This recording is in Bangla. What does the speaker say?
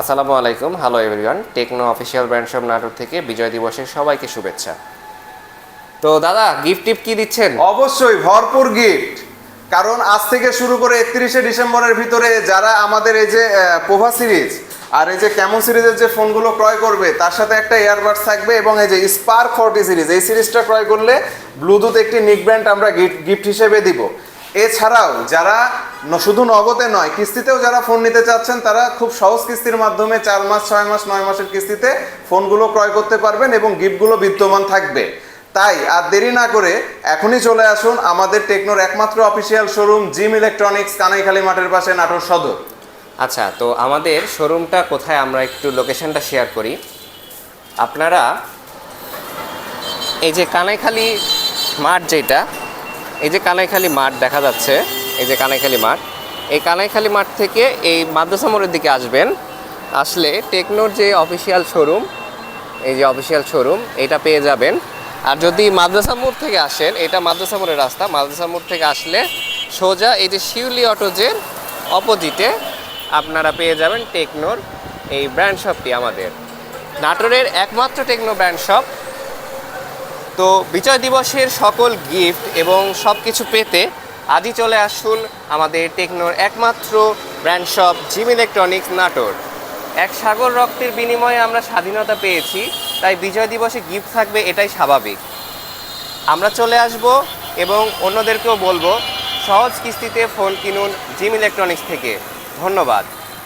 আসসালামু আলাইকুম। Hello everyone Tecno official brand shop Natore থেকে বিজয় দিবসের সবাইকে শুভেচ্ছা। তো দাদা গিফট টিপ কি দিচ্ছেন? অবশ্যই, ভরপুর গিফট কারণ আজ থেকে শুরু করে একত্রিশে ডিসেম্বরের ভিতরে যারা আমাদের এই যে পোভা সিরিজ আর এই যে ক্যামো সিরিজের যে ফোনগুলো ক্রয় করবে, তার সাথে একটা ইয়ারবাডস থাকবে এবং এই যে স্পার্ক ফর্টি সিরিজ এই সিরিজটা ক্রয় করলে ব্লুটুথ একটি নিক ব্র্যান্ড আমরা গিফট গিফট হিসেবে দিব। এছাড়াও যারা শুধু নগদে নয়, কিস্তিতেও যারা ফোন নিতে চাচ্ছেন, তারা খুব সহজ কিস্তির মাধ্যমে চার মাস, ছয় মাস, নয় মাসের কিস্তিতে ফোনগুলো ক্রয় করতে পারবেন এবং গিফটগুলো বিদ্যমান থাকবে। তাই আর দেরি না করে এখনই চলে আসুন আমাদের টেকনোর একমাত্র official showroom Jim electronics, Kanaikhali মাঠের পাশে নাটোর সদর। আচ্ছা তো আমাদের শোরুমটা কোথায় আমরা একটু লোকেশনটা শেয়ার করি। আপনারা এই যে কানাইখালি মাঠ যেটা এই যে কানাইখালি মাঠ দেখা যাচ্ছে, এই যে কানাইখালী মাঠ। এই কানাইখালী মাঠ থেকে এই মাদ্রাসা মোড়ের দিকে আসবেন। আসলে টেকনোর যে অফিসিয়াল শোরুম, এই যে অফিসিয়াল শোরুম, এটা পেয়ে যাবেন। আর যদি মাদ্রাসা মোড় থেকে আসেন, এটা মাদ্রাসা মোড়ের রাস্তা। মাদ্রাসা মোড় থেকে আসলে সোজা এই যে শিউলি অটোজের অপোজিটে আপনারা পেয়ে যাবেন টেকনোর এই ব্র্যান্ড শপটি আমাদের। নাটোরের একমাত্র টেকনো ব্র্যান্ড শপ। তো বিজয় দিবসের সকল গিফট এবং সব কিছু পেতে আজই চলে আসুন আমাদের টেকনোর একমাত্র brand shop Jim electronics Natore. এক সাগর রক্তের বিনিময়ে আমরা স্বাধীনতা পেয়েছি, তাই বিজয় দিবসে গিফট থাকবে এটাই স্বাভাবিক। আমরা চলে আসব এবং অন্যদেরকেও বলব, সহজ কিস্তিতে ফোন কিনুন জিম ইলেকট্রনিক্স থেকে। ধন্যবাদ।